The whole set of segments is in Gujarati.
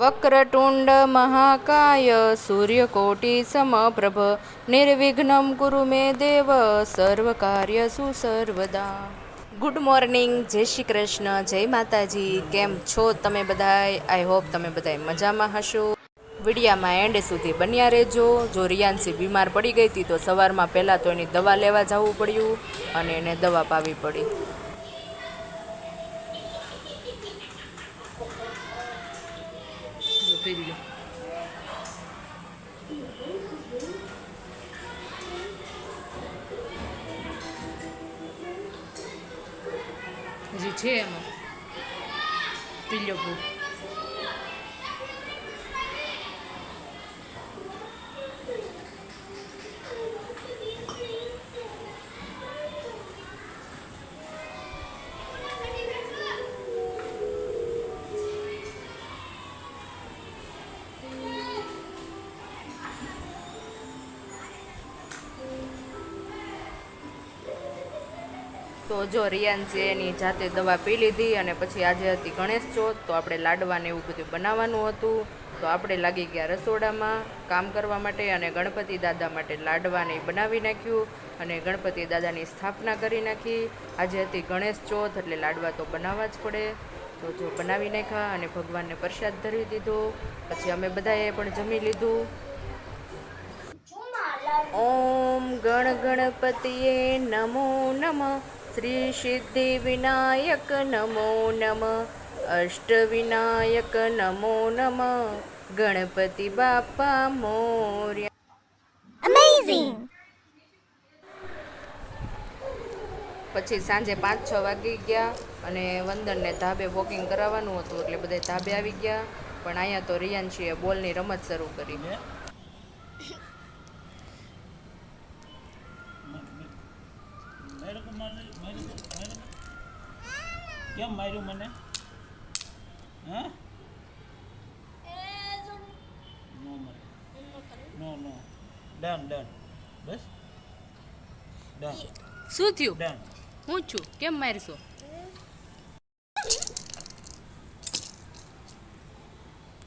વક્રતુંડ મહાકાય સૂર્યકોટિસમપ્રભ સમપ્રભ નિર્વિઘ્નમ કુરુ મે દેવ સર્વકાર્યસુ સર્વદા ગુડ મોર્નિંગ જય શ્રી કૃષ્ણ જય માતાજી કેમ છો તમે બધાય આઈ હોપ તમે બધાય મજામાં હશો। વિડીયામાં એન્ડ સુધી બન્યા રહેજો। જો રિયાન્સી બીમાર પડી ગઈ હતી તો સવારમાં પહેલાં તો એની દવા લેવા જવું પડ્યું અને એને દવા પાવી પડી। જો પહેરી લો હજી છે એમાં પીલો તો જો રિયાન્સે એની જાતે દવા પી લીધી અને પછી આજે હતી ગણેશ ચોથ તો આપણે લાડવાને એવું બધું બનાવવાનું હતું. તો આપણે લાગી ગયા રસોડામાં કામ કરવા માટે અને ગણપતિ દાદા માટે લાડવાને બનાવી નાખ્યું અને ગણપતિ દાદાની સ્થાપના કરી નાખી. આજે હતી ગણેશ ચોથ એટલે લાડવા તો બનાવવા જ પડે. તો જો બનાવી નાખ્યા અને ભગવાનને પ્રસાદ ધરી દીધો. પછી અમે બધાએ પણ જમી લીધું. ઓમ ગણ ગણપતિએ નમો નમ. શ્રી સિદ્ધિ વિનાયક નમો નમ અષ્ટ વિનાયક નમો નમ ગણપતિ બાપા મોર્યા! પછી સાંજે પાંચ છ વાગી ગયા અને વંદનને ધાબે વોકિંગ કરાવવાનું હતું એટલે બધા ધાબે આવી ગયા પણ અહીંયા તો રિયાન્શીએ બોલની રમત શરૂ કરી મેરે કો મારે મેરે કો મેરે કો કેમ માર્યું મને? હે? નો મારે નો નો. ડન ડન બસ? ડન શું થયું? ડન હું છું. કેમ મારશો?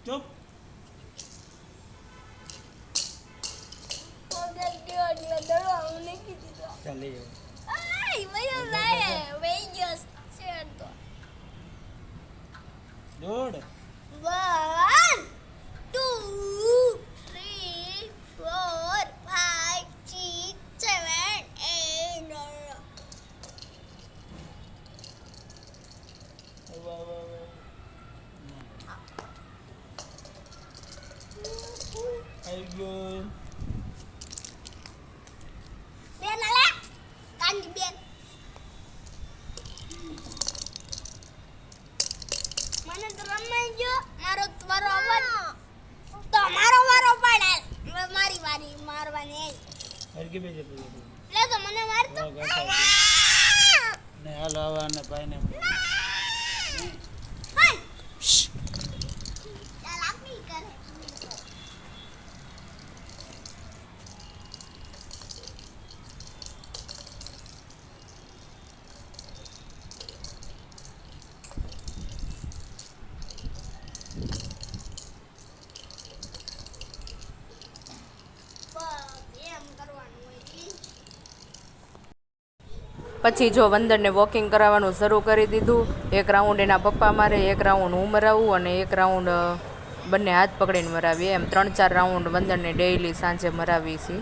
ચૂપ. ચાલી લઈ આવી ગયો બેન મને તો રમાઈ ગયો મારો તમારો અવાજ તો મારો વારો પડે મારી વારી મારવાની હરકી બેજે લે ને હાલ ભાઈને હાય ચાલ આપી કરે બસ એમ કરવાનું હોય ઈ. પછી જો વંદનને વોકિંગ કરાવવાનું શરૂ કરી દીધું. એક રાઉન્ડ એના પપ્પા મારે, એક રાઉન્ડ હું મરાવું અને એક રાઉન્ડ બંને હાથ પકડીને મરાવીએ. એમ ત્રણ ચાર રાઉન્ડ વંદનને ડેઈલી સાંજે મરાવી છીએ.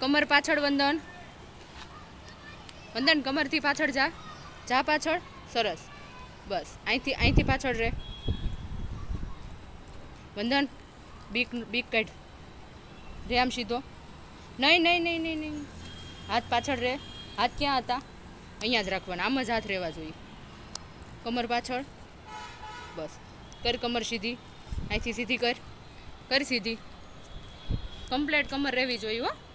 કમર પાછળ વંદન. વંદન, કમરથી પાછળ જા. જા પાછળ. સરસ. બસ. અહીંથી અહીંથી પાછળ રહે વંદન, બીક બીક કાઢ. રે આમ સીધો. નહીં નહીં નહીં નહીં નહીં. હાથ પાછળ રહે હાથ ક્યાં હતા? અહીંયા જ રાખવાના. આમ જ હાથ રહેવા જોઈએ. કમર પાછળ. બસ. કર કમર સીધી. અહીંથી સીધી કર. કર સીધી. કમ્પ્લેટ કમર રહેવી જોઈએ હો.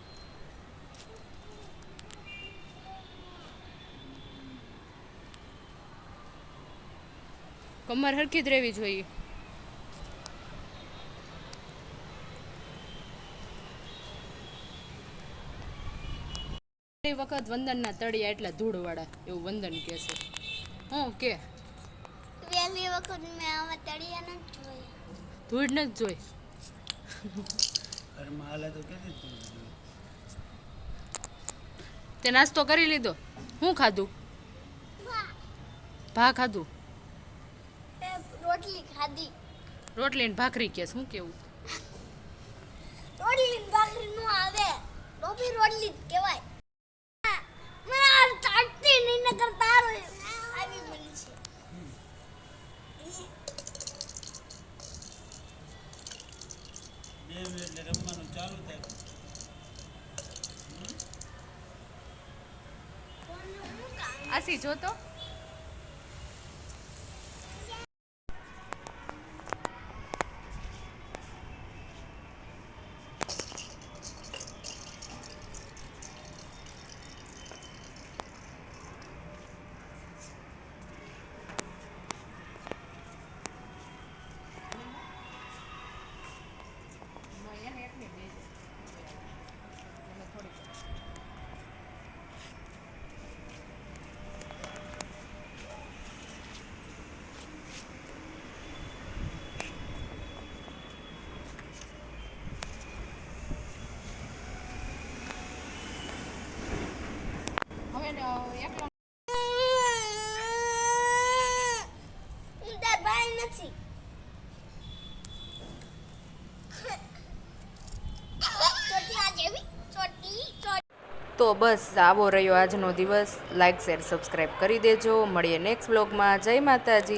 કમર હરખી જ રહેવી જોઈએ. વખત વંદનના તળિયા એટલા ધૂળવાળા એવું વંદન કહે છે. હું કે? પહેલી વખત મેં આવા તળિયા નથી જોયા. ધૂળ ન જ જોઈ ઘરમાં હાલે તો કેટલી. તે નાસ્તો કરી લીધો. હું ખાધું? ભા ખાધું? રોટલી ખાધી. રોટલી ને ભાખરી કે શું કેવું? રોટલી ને ભાખરી નું આવે. ટોપી રોટલી જ કહેવાય. મને આ ચાટતી નહીં નકર તારો આવી બની છે. બે મિનિટ રમવાનું ચાલુ થાય. આસી જોતો હવે એકલો હું તાર ભાઈ નથી ચોટી આ જેવી ચોટી ચોટી તો બસ આવો રહ્યો આજનો દિવસ. લાઇક શેર સબસ્ક્રાઈબ કરી દેજો. મળીએ નેક્સ્ટ બ્લોગમાં જય માતાજી.